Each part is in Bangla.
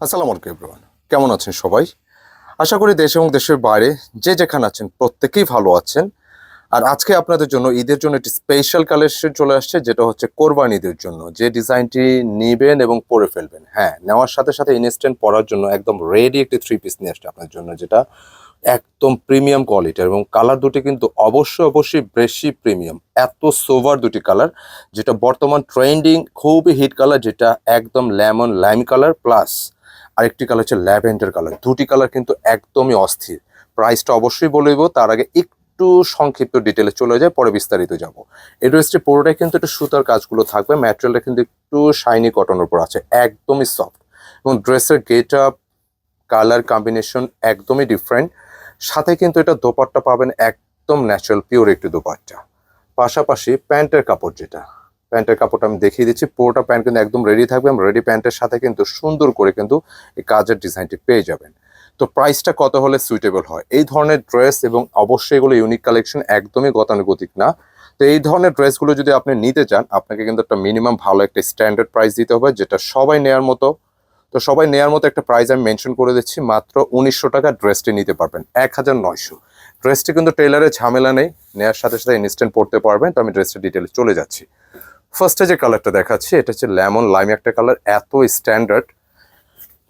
আসসালামু আলাইকুম এভরিওয়ান কেমন আছেন সবাই? আশা করি দেশ এবং দেশের বাইরে যে যেখানে আছেন প্রত্যেকেই ভালো আছেন। আর আজকে আপনাদের জন্য, ঈদের জন্য একটি স্পেশাল কালেকশন চলে আসছে, যেটা হচ্ছে কোরবান ঈদের জন্য। যে ডিজাইনটি নিবেন এবং পরে ফেলবেন। হ্যাঁ নেওয়ার সাথে সাথে ইনস্ট্যান্ট পরার জন্য একদম রেডি একটি থ্রি পিস নিয়ে আসছে আপনার জন্য, যেটা একদম প্রিমিয়াম কোয়ালিটির এবং কালার দুটি কিন্তু অবশ্যই অবশ্যই বেশি প্রিমিয়াম এত সোভার দুটি কালার যেটা বর্তমান ট্রেন্ডিং খুবই হিট কালার যেটা একদম লেমন লাইম কালার প্লাস আরেকটি কালার হচ্ছে ল্যাভেন্ডার কালার দুটি কালার কিন্তু একদমই অস্থির। প্রাইসটা অবশ্যই বলে দেবো, তার আগে একটু সংক্ষিপ্ত ডিটেলে চলে যায় পরে বিস্তারিত যাব। এই ড্রেসটি পুরোটাই কিন্তু একটু সুতার কাজগুলো থাকবে ম্যাটেরিয়ালটা কিন্তু একটু শাইনি কটনের উপর আছে, একদমই সফট এবং ড্রেসের গেট আপ কালার কম্বিনেশন একদমই ডিফারেন্ট সাথে কিন্তু এটা দোপাট্টা পাবেন একদম ন্যাচারাল পিওর একটি দোপাট্টা। পাশাপাশি প্যান্টের কাপড় যেটা প্যান্টের কাপড়টা আমি দেখিয়ে দিচ্ছি। পুরোটা প্যান্ট কিন্তু একদম রেডি থাকবে রেডি প্যান্টের সাথে কিন্তু সুন্দর করে কিন্তু এই কাজের ডিজাইনটি পেয়ে যাবেন। তো প্রাইসটা কত হলে সুইটেবল হয়? এই ধরনের ড্রেস এবং অবশ্যই এগুলো ইউনিক কালেকশন একদমই গতানুগতিক না। তো এই ধরনের ড্রেসগুলো যদি আপনি নিতে চান, আপনাকে কিন্তু একটা মিনিমাম ভালো একটা স্ট্যান্ডার্ড প্রাইস দিতে হবে, যেটা সবাই নেয়ার মতো। তো সবাই নেয়ার মতো একটা প্রাইস আমি মেনশন করে দিচ্ছি, মাত্র উনিশশো টাকা ড্রেসটি নিতে পারবেন, এক হাজার নয়শো। ড্রেসটি কিন্তু টেলারের ঝামেলা নেই, নেয়ার সাথে সাথে ইনস্ট্যান্ট পড়তে পারবেন। তো আমি ড্রেসটা ডিটেলে চলে যাচ্ছি। ফার্স্টে যে কালারটা দেখাচ্ছি, এটা হচ্ছে লেমন লাইম একটা কালার এত স্ট্যান্ডার্ড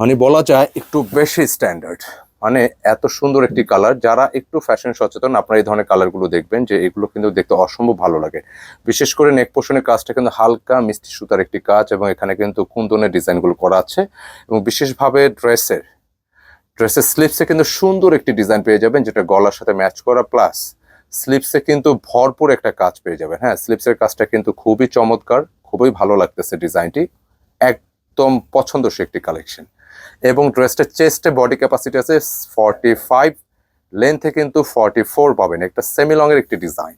মানে বলা যায় একটু বেশি স্ট্যান্ডার্ড মানে এত সুন্দর একটি কালার যারা একটু ফ্যাশন সচেতন, আপনারা এই ধরনের কালারগুলো দেখবেন যে এগুলো কিন্তু দেখতে অসম্ভব ভালো লাগে। বিশেষ করে নেক পোষণের কাজটা কিন্তু হালকা মিষ্টি সুতার একটি কাজ এবং এখানে কিন্তু কুন্দনের ডিজাইনগুলো করা আছে এবং বিশেষভাবে ড্রেসের ড্রেসের স্লিপসে কিন্তু সুন্দর একটি ডিজাইন পেয়ে যাবেন, যেটা গলার সাথে ম্যাচ করা প্লাস স্লিপসে কিন্তু ভরপুর একটা কাজ পেয়ে যাবেন। হ্যাঁ স্লিপসের কাজটা কিন্তু খুবই চমৎকার, খুবই ভালো লাগতেছে ডিজাইনটি। একদম পছন্দসই একটি কালেকশন এবং ড্রেসটা চেস্টে বডি ক্যাপাসিটি আছে ফর্টি ফাইভ লেন্থে কিন্তু ফর্টি ফোর পাবেন। একটা সেমি লংয়ের একটি ডিজাইন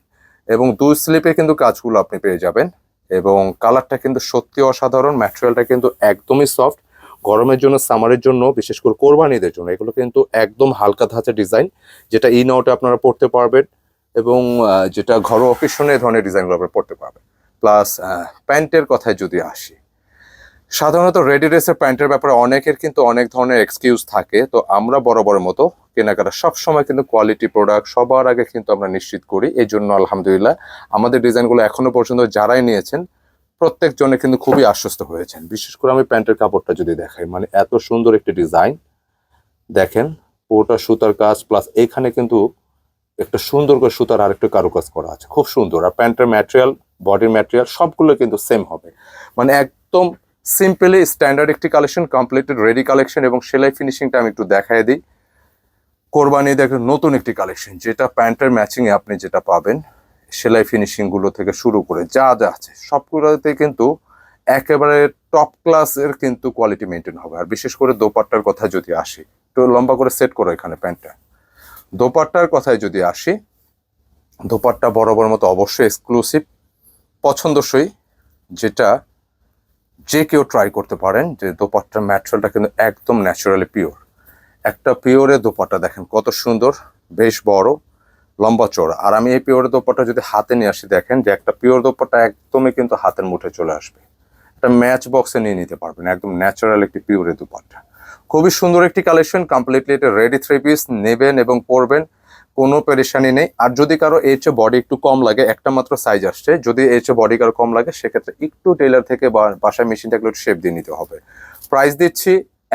এবং দুই স্লিপে কিন্তু কাজগুলো আপনি পেয়ে যাবেন। এবং কালারটা কিন্তু সত্যি অসাধারণ ম্যাটেরিয়ালটা কিন্তু একদমই সফট গরমের জন্য সামারের জন্য, বিশেষ করে কোরবানিদের জন্য, এগুলো কিন্তু একদম হালকা ধাঁচা ডিজাইন যেটা ইন আউটে আপনারা পড়তে পারবেন। এবং যেটা ঘরোয়া অকেশনে ধরনের ডিজাইনগুলো আপনারা পড়তে পারবেন। প্লাস প্যান্টের কথায় যদি আসি, সাধারণত রেডি ড্রেসের প্যান্টের ব্যাপারে অনেকের কিন্তু অনেক ধরনের এক্সকিউজ থাকে। তো আমরা বরাবরের মতো কেনাকাটা সবসময় কিন্তু কোয়ালিটি প্রোডাক্ট সবার আগে কিন্তু আমরা নিশ্চিত করি। এই জন্য আলহামদুলিল্লাহ আমাদের ডিজাইনগুলো এখনও পর্যন্ত যারাই নিয়েছেন, প্রত্যেকজনে কিন্তু খুবই আশ্বস্ত হয়েছেন। বিশেষ করে আমি প্যান্টের কাপড়টা যদি দেখাই মানে এত সুন্দর একটি ডিজাইন দেখেন পুরোটা সুতার কাজ প্লাস এখানে কিন্তু একটা সুন্দর করে সুতার আরেকটু কারুকাজ করা আছে। খুব সুন্দর। আর প্যান্টের ম্যাটেরিয়াল বডির ম্যাটেরিয়াল সবগুলো কিন্তু সেম হবে। মানে একদম সিম্পলি স্ট্যান্ডার্ড একটি কালেকশন কমপ্লিটেড রেডি কালেকশন এবং সেলাই ফিনিশিংটা আমি একটু দেখাই দিই। কোরবানি দেখেন নতুন একটি কালেকশন যেটা প্যান্টের ম্যাচিংয়ে আপনি যেটা পাবেন, সেলাই ফিনিশিংগুলো থেকে শুরু করে যা যা আছে, সবগুলোতে কিন্তু একেবারে টপ ক্লাসের কিন্তু কোয়ালিটি মেনটেন হবে। আর বিশেষ করে দোপাট্টার কথা যদি আসি, একটু লম্বা করে সেট করো এখানে প্যান্টটা। দোপাট্টার কথায় যদি আসি, দোপাট্টা বরাবর মতো অবশ্যই এক্সক্লুসিভ পছন্দসই, যেটা যে কেউ ট্রাই করতে পারেন যে দোপাট্টার ম্যাটেরিয়ালটা কিন্তু একদম ন্যাচারালি পিওর একটা পিওরের দোপাট্টা দেখেন কত সুন্দর, বেশ বড়, লম্বা চওড়া। আর আমি এই পিওর দোপাট্টা যদি হাতে নিয়ে আসি, দেখেন যে একটা পিওর দোপাট্টা একদমই কিন্তু হাতের মুঠে চলে আসবে। একটা ম্যাচ বক্সে নিয়ে নিতে পারবেন, একদম ন্যাচারাল একটি পিওরের দোপাট্টা। খুবই সুন্দর একটি কালেকশন কমপ্লিটলি এটা রেডি থ্রি পিস নেবেন এবং পরবেন, কোনো পেরেশানি নেই। আর যদি কারও এর চেয়ে বডি একটু কম লাগে, একটা মাত্র সাইজ আসছে, যদি এর চেয়ে বডি কারও কম লাগে, সেক্ষেত্রে একটু টেলার থেকে বা বাসায় মেশিনটা একটু শেপ দিয়ে নিতে হবে। প্রাইস দিচ্ছি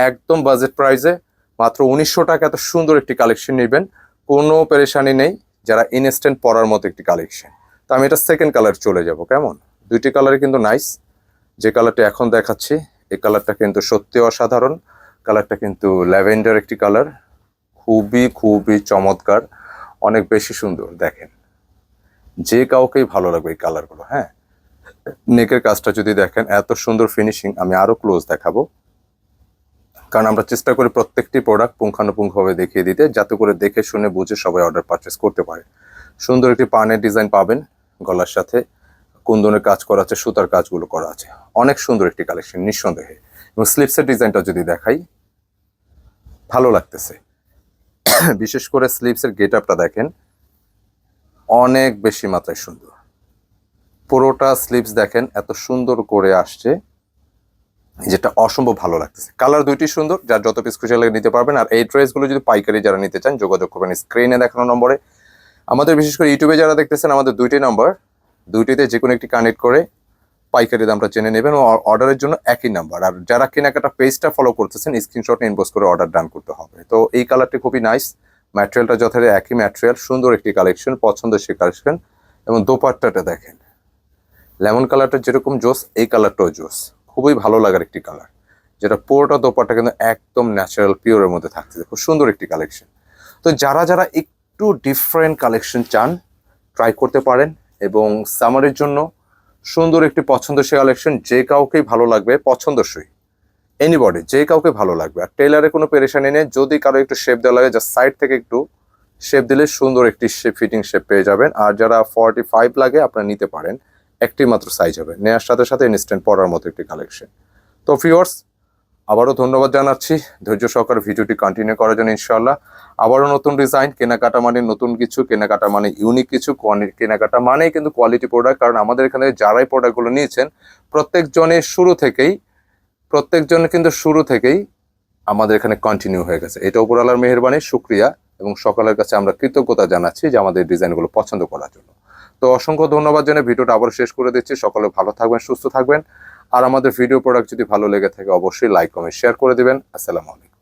একদম বাজেট প্রাইসে মাত্র উনিশশো টাকা। এত সুন্দর একটি কালেকশন নেবেন, কোনো পেরেশানি নেই, যারা ইনস্ট্যান্ট পরার মতো একটি কালেকশন তো আমি এটা সেকেন্ড কালার চলে যাব, কেমন? দুইটি কালারে কিন্তু নাইস যে কালারটা এখন দেখাচ্ছি, এই কালারটা কিন্তু সত্যি অসাধারণ। কালারটা কিন্তু ল্যাভেন্ডার একটি কালার। খুবই খুবই চমৎকার। অনেক বেশি সুন্দর, দেখেন। যে কাউকেই ভালো লাগবে এই কালারগুলো হ্যাঁ? নেকের কাজটা যদি দেখেন, এত সুন্দর ফিনিশিং আমি আরও ক্লোজ দেখাবো। কারণ আমরা চেষ্টা করি প্রত্যেকটি প্রোডাক্ট পুঙ্খানুপুঙ্খভাবে দেখিয়ে দিতে, যাতে করে দেখে, শুনে, বুঝে সবাই অর্ডার পারচেস করতে পারে। সুন্দর একটি পানের ডিজাইন পাবেন গলার সাথে। কুন্দনের কাজ করা আছে, সুতার কাজগুলো করা আছে। অনেক সুন্দর একটি কালেকশন নিঃসন্দেহে। এবং স্লিপসের ডিজাইনটা যদি দেখাই ভালো লাগতেছে। বিশেষ করে স্লিপসের গেট আপটা দেখেন, অনেক বেশি মাত্রায় সুন্দর। পুরোটা স্লিপস দেখেন, এত সুন্দর করে আসছে, যেটা অসম্ভব ভালো লাগতেছে। কালার দুইটি সুন্দর, যার যত পিস খুশি লাগে নিতে পারবেন। আর এই ড্রেসগুলো যদি পাইকারি যারা নিতে চান, যোগাযোগ করবেন স্ক্রিনে দেখানো নম্বরে। আমাদের বিশেষ করে ইউটিউবে যারা দেখতেছেন, আমাদের দুইটি নম্বর দুইটিতে যে কোনো একটি কানেক্ট করে পাইকারি দামটা জেনে নেবেন ও অর্ডারের জন্য একই নাম্বার। আর যারা কেনাকাটা পেজটা ফলো করতেছেন স্ক্রিনশট ইনবোস করে অর্ডার ডান করতে হবে। তো এই কালারটি খুবই নাইস ম্যাটেরিয়ালটা যথারীতি একই ম্যাটেরিয়াল সুন্দর একটি কালেকশন পছন্দের সেই কালেকশন এবং দোপাট্টাটা দেখেন। লেমন কালারটা যেরকম জোস এই কালারটাও জোস খুবই ভালো লাগার একটি কালার যেটা পুরোটা দোপাট্টা কিন্তু একদম ন্যাচারাল পিওরের মধ্যে থাকছে। খুব সুন্দর একটি কালেকশন তো যারা যারা একটু ডিফারেন্ট কালেকশন চান ট্রাই করতে পারেন। এবং সামারের জন্য সুন্দর একটি পছন্দসই কালেকশন যে কাউকেই ভালো লাগবে, পছন্দসই। এনিবডি যে কাউকে ভালো লাগবে। আর টেলারে কোনো পেরেশানি নেই, যদি কারও একটু শেপ দেওয়া লাগে জাস্ট সাইড থেকে একটু শেপ দিলে সুন্দর একটি শেপ ফিটিং শেপ পেয়ে যাবেন। আর যারা ফর্টি ফাইভ লাগে, আপনারা নিতে পারেন। একটি মাত্র সাইজ হবে। নেওয়ার সাথে সাথে ইনস্ট্যান্ট পড়ার মতো একটি কালেকশন। তো ফিওর্স আবারও ধন্যবাদ জানাচ্ছি। ধৈর্য সহকারে ভিডিওটি কন্টিনিউ করার জন্য ইনশাল্লাহ আবারও নতুন ডিজাইন কেনাকাটা মানে নতুন কিছু, কেনাকাটা মানে ইউনিক কিছু কেনাকাটা মানেই কিন্তু কোয়ালিটি প্রোডাক্ট কারণ আমাদের এখানে যারাই প্রোডাক্টগুলো নিয়েছেন, প্রত্যেকজনের শুরু থেকেই, প্রত্যেকজন কিন্তু শুরু থেকেই আমাদের এখানে কন্টিনিউ হয়ে গেছে। এটা উপর উপরালার মেহরবানি, শুক্রিয়া এবং সকালের কাছে আমরা কৃতজ্ঞতা জানাচ্ছি যে আমাদের ডিজাইনগুলো পছন্দ করার জন্য। তো অসংখ্য ধন্যবাদ জানিয়ে ভিডিওটা আবার শেষ করে দিচ্ছি। সকলে ভালো থাকবেন, সুস্থ থাকবেন। আর আমাদের ভিডিও প্রোডাক্ট যদি ভালো লেগে থাকে, অবশ্যই লাইক কমেন্ট শেয়ার করে দেবেন। আসসালামু আলাইকুম।